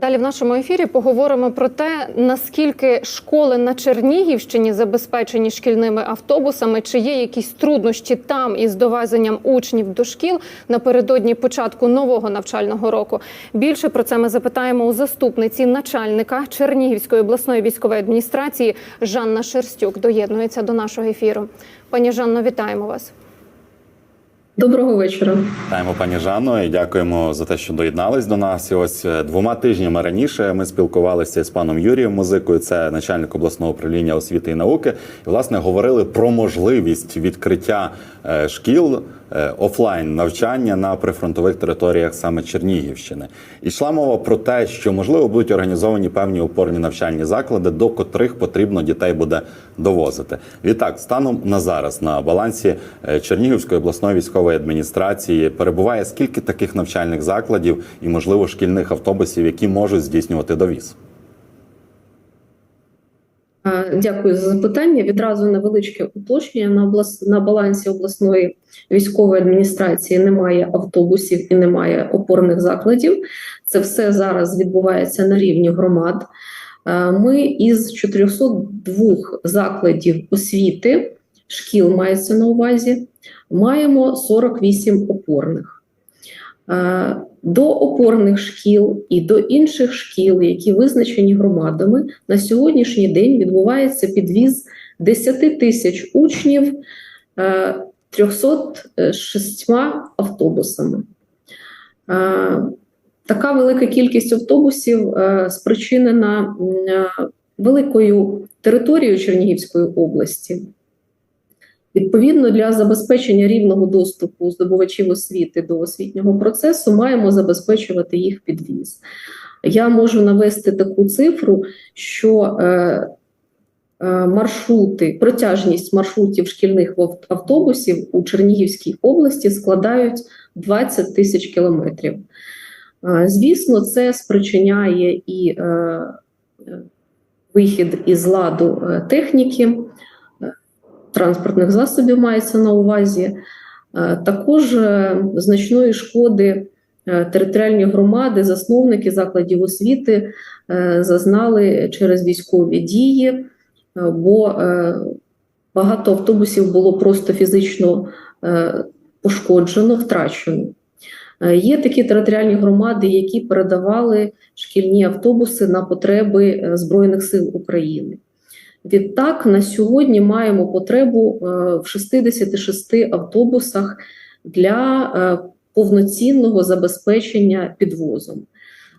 Далі в нашому ефірі поговоримо про те, наскільки школи на Чернігівщині забезпечені шкільними автобусами, чи є якісь труднощі там із довезенням учнів до шкіл напередодні початку нового навчального року. Більше про це ми запитаємо у заступниці начальника Чернігівської обласної військової адміністрації Жанна Шерстюк. Доєднується до нашого ефіру. Пані Жанно, вітаємо вас. Доброго вечора. Вітаємо пані Жанно і дякуємо за те, що доєднались до нас. І ось е, двома тижнями раніше ми спілкувалися з паном Юрієм Музикою, це начальник обласного управління освіти і науки. І власне говорили про можливість відкриття е, шкіл е, офлайн навчання на прифронтових територіях саме Чернігівщини. І йшла мова про те, що можливо будуть організовані певні опорні навчальні заклади, до котрих потрібно дітей буде довозити. Відтак, станом на зараз на балансі Чернігівської обласної військової адміністрації перебуває скільки таких навчальних закладів і, можливо, шкільних автобусів, які можуть здійснювати довіз. Дякую за запитання. Відразу невеличке уточнення. На облас... на балансі обласної військової адміністрації немає автобусів і немає опорних закладів. Це все зараз відбувається на рівні громад. Ми із 402 закладів освіти, шкіл мається на увазі, маємо 48 опорних. Е, До опорних шкіл і до інших шкіл, які визначені громадами, на сьогоднішній день відбувається підвіз 10 тисяч учнів е, 306 автобусами. Е, Така велика кількість автобусів е, спричинена е, великою територією Чернігівської області. Відповідно, для забезпечення рівного доступу здобувачів освіти до освітнього процесу маємо забезпечувати їх підвіз. Я можу навести таку цифру, що е, е, маршрути, протяжність маршрутів шкільних автобусів у Чернігівській області складають 20 тисяч кілометрів. Е, Звісно, це спричиняє і вихід із ладу техніки, транспортних засобів мається на увазі, Е, також е, значної шкоди е, територіальні громади, засновники закладів освіти зазнали через військові дії, бо багато автобусів було просто фізично пошкоджено, втрачено. Є такі територіальні громади, які передавали шкільні автобуси на потреби Збройних сил України. Відтак, на сьогодні маємо потребу е, в 66 автобусах для е, повноцінного забезпечення підвозом.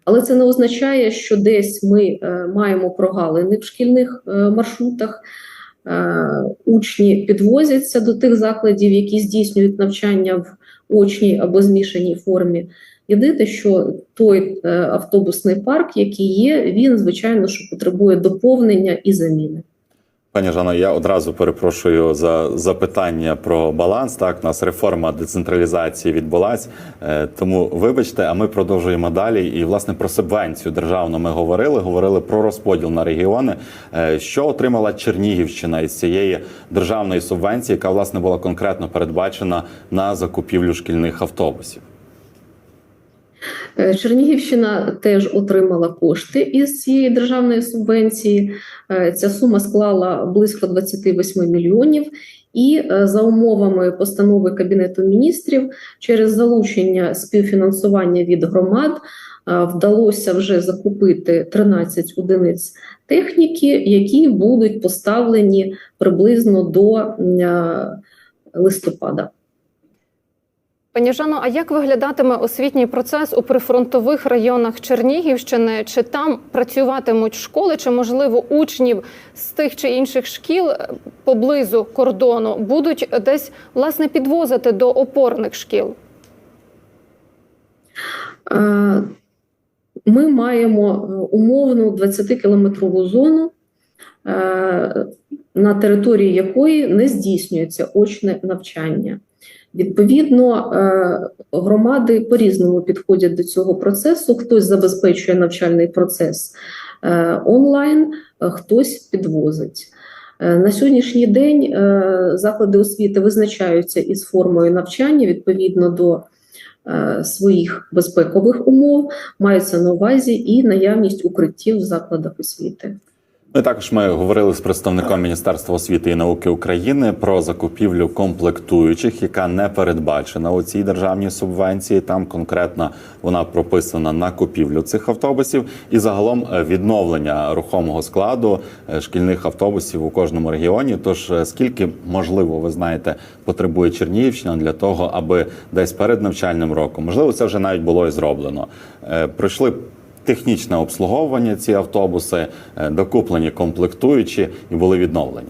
Але це не означає, що десь ми е, маємо прогалини в шкільних маршрутах. Учні підвозяться до тих закладів, які здійснюють навчання в очній або змішаній формі. Єдине, що той автобусний парк, який є, він звичайно що потребує доповнення і заміни. Пані Жано, я одразу перепрошую за запитання про баланс. Так, у нас реформа децентралізації відбулась, Е, тому вибачте, а ми продовжуємо далі. І власне про субвенцію державну ми говорили. Говорили про розподіл на регіони. Е, Що отримала Чернігівщина із цієї державної субвенції, яка власне була конкретно передбачена на закупівлю шкільних автобусів? Е, Чернігівщина теж отримала кошти із цієї державної субвенції. Е, Ця сума склала близько 28 мільйонів. І е, за умовами постанови Кабінету міністрів через залучення співфінансування від громад вдалося вже закупити 13 одиниць техніки, які будуть поставлені приблизно до листопада. Пані Жано, а як виглядатиме освітній процес у прифронтових районах Чернігівщини? Чи там працюватимуть школи, чи можливо учнів з тих чи інших шкіл е, поблизу кордону будуть десь власне підвозити до опорних шкіл? Е, Ми маємо е, умовну 20-кілометрову зону, на території якої не здійснюється очне навчання. Відповідно, е, громади по-різному підходять до цього процесу. Хтось забезпечує навчальний процес е, онлайн, е, хтось підвозить. На сьогоднішній день заклади освіти визначаються із формою навчання відповідно до своїх безпекових умов, мається на увазі і наявність укриттів в закладах освіти. Ну також ми говорили з представником Міністерства освіти і науки України про закупівлю комплектуючих, яка не передбачена у цій державній субвенції. Там конкретно вона прописана на купівлю цих автобусів і загалом е, відновлення рухомого складу е, шкільних автобусів у кожному регіоні. Тож е, скільки можливо, ви знаєте, потребує Чернігівщина для того, аби десь перед навчальним роком, можливо, це вже навіть було і зроблено. Пройшли технічне обслуговування ці автобуси, е, докуплені комплектуючі і були відновлені.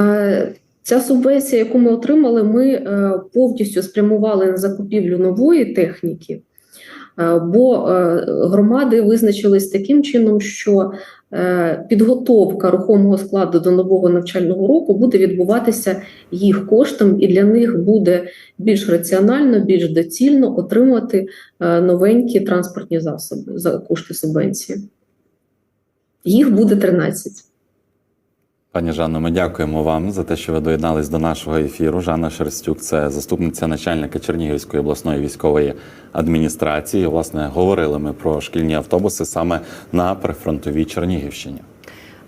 Е, Ця субвенція, яку ми отримали, ми е, повністю спрямували на закупівлю нової техніки, бо е, громади визначились таким чином, що е, підготовка рухомого складу до нового навчального року буде відбуватися їх коштом, і для них буде більш раціонально, більш доцільно отримати е, новенькі транспортні засоби за кошти субвенції. Їх буде 13. Пані Жанно, ми дякуємо вам за те, що ви доєднались до нашого ефіру. Жанна Шерстюк, це заступниця начальника Чернігівської обласної військової адміністрації. Власне, говорили ми про шкільні автобуси саме на прифронтовій Чернігівщині.